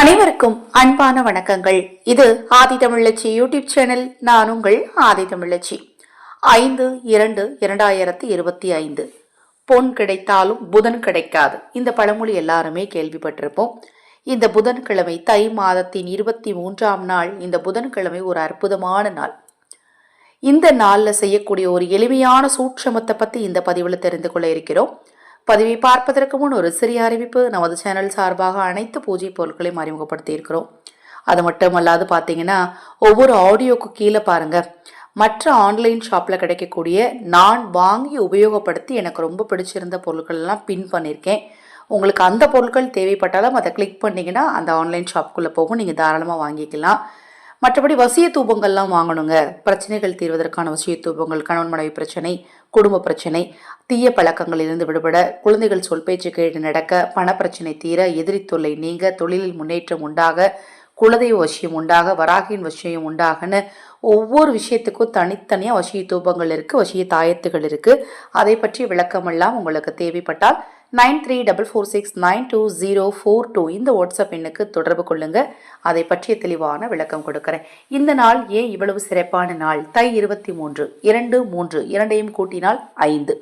அனைவருக்கும் அன்பான வணக்கங்கள். இது ஆதி தமிழச்சி யூடியூப் சேனல். நான் உங்கள் ஆதி தமிழச்சி. ஐந்து இரண்டு இரண்டாயிரத்தி இருபத்தி ஐந்து. பொன் கிடைத்தாலும் புதன் கிடைக்காது. இந்த பழமொழி எல்லாருமே கேள்விப்பட்டிருப்போம். இந்த புதன்கிழமை தை மாதத்தின் இருபத்தி மூன்றாம் நாள். இந்த புதன்கிழமை ஒரு அற்புதமான நாள். இந்த நாளில் செய்யக்கூடிய ஒரு எளிமையான சூட்சமத்தை பற்றி இந்த பதிவில் தெரிந்து கொள்ள இருக்கிறோம். பதிவை பார்ப்பதற்கு முன் ஒரு சிறிய அறிவிப்பு. நமது சேனல் சார்பாக அனைத்து பூஜை பொருட்களையும் அறிமுகப்படுத்தி இருக்கிறோம் அது மட்டுமல்லாது பார்த்தீங்கன்னா ஒவ்வொரு ஆடியோக்கு கீழே பாருங்க. மற்ற ஆன்லைன் ஷாப்பில் கிடைக்கக்கூடிய நான் வாங்கி உபயோகப்படுத்தி எனக்கு ரொம்ப பிடிச்சிருந்த பொருட்கள் எல்லாம் பின் பண்ணியிருக்கேன். உங்களுக்கு அந்த பொருட்கள் தேவைப்பட்டாலும் அதை கிளிக் பண்ணிங்கன்னா அந்த ஆன்லைன் ஷாப்புக்குள்ளே போகும். நீங்கள் தாராளமாக வாங்கிக்கலாம். மற்றபடி வசிய தூபங்கள்லாம் வாங்கணுங்க. பிரச்சனைகள் தீர்வதற்கான வசிய தூபங்கள் கணவன் மனைவி பிரச்சனை குடும்ப பிரச்சனை தீய பழக்கங்களிலிருந்து விடுபட குழந்தைகள் சொல் பேச்சு கேட்டு நடக்க பணப்பிரச்சனை தீர எதிரி தொல்லை நீங்க தொழிலில் முன்னேற்றம் உண்டாக குலதெய்வ வசியம் உண்டாக வராகியின் வசியம் உண்டாகன்னு ஒவ்வொரு விஷயத்துக்கும் தனித்தனியாக வசிய தூபங்கள் இருக்குது வசிய தாயத்துகள் இருக்குது அதை பற்றிய விளக்கமெல்லாம் உங்களுக்கு தேவைப்பட்டால் nine three double four six nine two zero four two இந்த வாட்ஸ்அப் எண்ணுக்கு தொடர்பு கொள்ளுங்கள் அதை பற்றிய தெளிவான விளக்கம் கொடுக்குறேன். இந்த நாள் ஏன் இவ்வளவு சிறப்பான நாள்? தை இருபத்தி மூன்று இரண்டு மூன்று இரண்டையும் கூட்டினால் ஐந்து.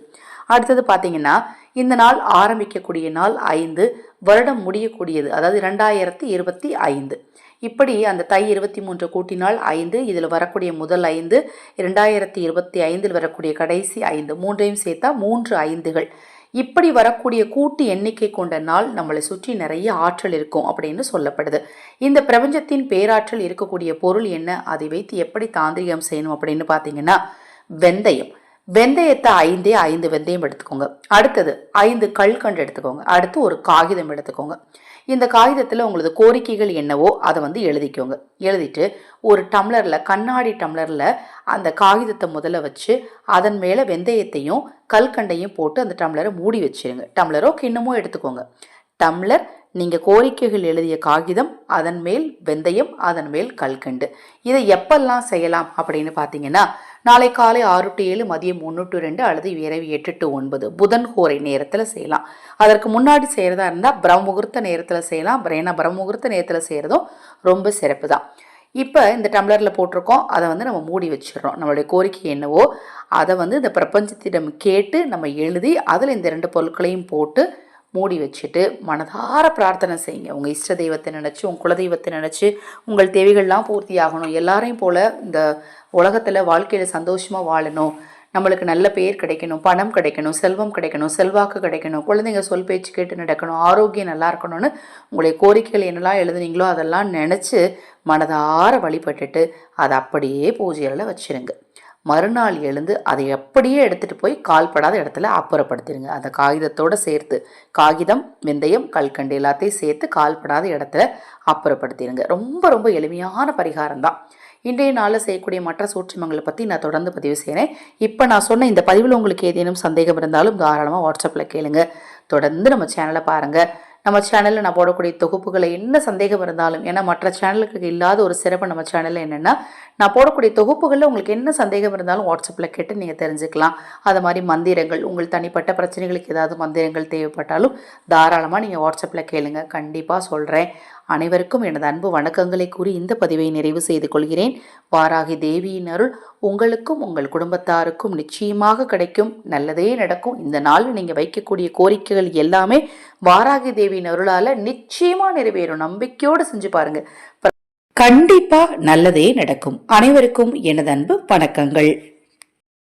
அடுத்தது பார்த்தீங்கன்னா இந்த நாள் ஆரம்பிக்கக்கூடிய நாள் ஐந்து வருடம் முடியக்கூடியது அதாவது இரண்டாயிரத்தி இருபத்தி ஐந்து. இப்படி அந்த தை இருபத்தி மூன்று கூட்டினால் ஐந்து இதில் வரக்கூடிய முதல் ஐந்து இரண்டாயிரத்தி இருபத்தி ஐந்தில் வரக்கூடிய கடைசி ஐந்து மூன்றையும் சேர்த்தா மூன்று ஐந்துகள். இப்படி வரக்கூடிய கூட்டு எண்ணிக்கை கொண்ட நாள் நம்மளை சுற்றி நிறைய ஆற்றல் இருக்கும் அப்படின்னு சொல்லப்படுது. இந்த பிரபஞ்சத்தின் பேராற்றல் இருக்கக்கூடிய பொருள் என்ன? அதை வைத்து எப்படி தாந்திரிகம் செய்யணும் அப்படின்னு பார்த்தீங்கன்னா வெந்தயம். வெந்தயத்தை ஐந்தே ஐந்து வெந்தயம் எடுத்துக்கோங்க. அடுத்தது ஐந்து கல்கண்டு எடுத்துக்கோங்க. அடுத்து ஒரு காகிதம் எடுத்துக்கோங்க. இந்த காகிதத்தில் உங்களது கோரிக்கைகள் என்னவோ அதை வந்து எழுதிக்கோங்க. எழுதிட்டு ஒரு டம்ளரில் கண்ணாடி டம்ளரில் அந்த காகிதத்தை முதல்ல வச்சு அதன் மேலே வெந்தயத்தையும் கல்கண்டையும் போட்டு அந்த டம்ளரை மூடி வச்சிருங்க. டம்ளரோ கிண்ணமோ எடுத்துக்கோங்க. டம்ளர் நீங்கள் கோரிக்கைகள் எழுதிய காகிதம் அதன் மேல் வெந்தயம் அதன் மேல் கல்கண்டு. இதை எப்பெல்லாம் செய்யலாம் அப்படின்னு பார்த்தீங்கன்னா நாளை காலை ஆறு டு ஏழு மதியம் ஒன்று டு ரெண்டு அல்லது இரவு எட்டு டு ஒன்பது. புதன் ஹோரை நேரத்தில் செய்யலாம். அதற்கு முன்னாடி செய்கிறதா இருந்தால் பிரம்மமுகூர்த்த நேரத்தில் செய்யலாம். ஏன்னா பிரம்மமுகூர்த்த நேரத்தில் செய்கிறதும் ரொம்ப சிறப்பு தான். இப்போ இந்த டம்ளரில் போட்டிருக்கோம். அதை வந்து நம்ம மூடி வச்சிடறோம். நம்மளுடைய கோரிக்கை என்னவோ அதை வந்து இந்த பிரபஞ்சத்திடம் கேட்டு நம்ம எழுதி அதில் இந்த ரெண்டு பொருட்களையும் போட்டு மூடி வச்சுட்டு மனதார பிரார்த்தனை செய்யுங்க. உங்கள் இஷ்ட தெய்வத்தை நினச்சி உங்கள் குலதெய்வத்தை நினச்சி உங்கள் தேவைகள்லாம் பூர்த்தி ஆகணும். எல்லாரையும் போல் இந்த உலகத்தில் வாழ்க்கையில் சந்தோஷமாக வாழணும். நம்மளுக்கு நல்ல பேர் கிடைக்கணும் பணம் கிடைக்கணும் செல்வம் கிடைக்கணும் செல்வாக்கு கிடைக்கணும் குழந்தைங்க சொல் பேச்சு கேட்டு நடக்கணும் ஆரோக்கியம் நல்லா இருக்கணும்னு உங்களுடைய கோரிக்கைகள் என்னெல்லாம் எழுதுனீங்களோ அதெல்லாம் நினச்சி மனதார வழிபட்டுட்டு அதை அப்படியே பூஜைகளில் வச்சிருங்க. மறுநாள் எழுந்து அதை அப்படியே எடுத்துகிட்டு போய் கால்படாத இடத்துல அப்புறப்படுத்திடுங்க. அந்த காகிதத்தோடு சேர்த்து காகிதம் வெந்தயம் கல்கண்டு எல்லாத்தையும் சேர்த்து கால்படாத இடத்துல அப்புறப்படுத்திடுங்க. ரொம்ப ரொம்ப எளிமையான பரிகாரம் தான். இன்றைய நாளில் செய்யக்கூடிய மற்ற சூட்சமங்களை பற்றி நான் தொடர்ந்து பதிவு செய்கிறேன். இப்போ நான் சொன்ன இந்த பதிவில் உங்களுக்கு ஏதேனும் சந்தேகம் இருந்தாலும் தாராளமாக வாட்ஸ்அப்பில் கேளுங்க. தொடர்ந்து நம்ம சேனலை பாருங்கள் நம்ம சேனலில் நான் போடக்கூடிய தொகுப்புகளை என்ன சந்தேகம் இருந்தாலும் ஏன்னா மற்ற சேனலுக்கு இல்லாத ஒரு சிறப்பு நம்ம சேனலில் என்னென்னா நான் போடக்கூடிய தொகுப்புகளில் உங்களுக்கு என்ன சந்தேகம் இருந்தாலும் வாட்ஸ்அப்பில் கேட்டு நீங்கள் தெரிஞ்சுக்கலாம். அது மாதிரி மந்திரங்கள் உங்கள் தனிப்பட்ட பிரச்சனைகளுக்கு ஏதாவது மந்திரங்கள் தேவைப்பட்டாலும் தாராளமாக நீங்கள் வாட்ஸ்அப்பில் கேளுங்க. கண்டிப்பாக சொல்கிறேன் அனைவருக்கும் எனது அன்பு வணக்கங்களை கூறி இந்த பதிவை நிறைவு செய்து கொள்கிறேன். வாராகி தேவியின் அருள். உங்களுக்கும் உங்கள் குடும்பத்தாருக்கும் நிச்சயமாக கிடைக்கும். நல்லதே நடக்கும். இந்த நாளில் நீங்கள் வைக்கக்கூடிய கோரிக்கைகள் எல்லாமே வாராகி தேவியின் அருளால் நிச்சயமாக நிறைவேறும். நம்பிக்கையோடு செஞ்சு பாருங்க. கண்டிப்பாக நல்லதே நடக்கும். அனைவருக்கும் எனது அன்பு வணக்கங்கள்.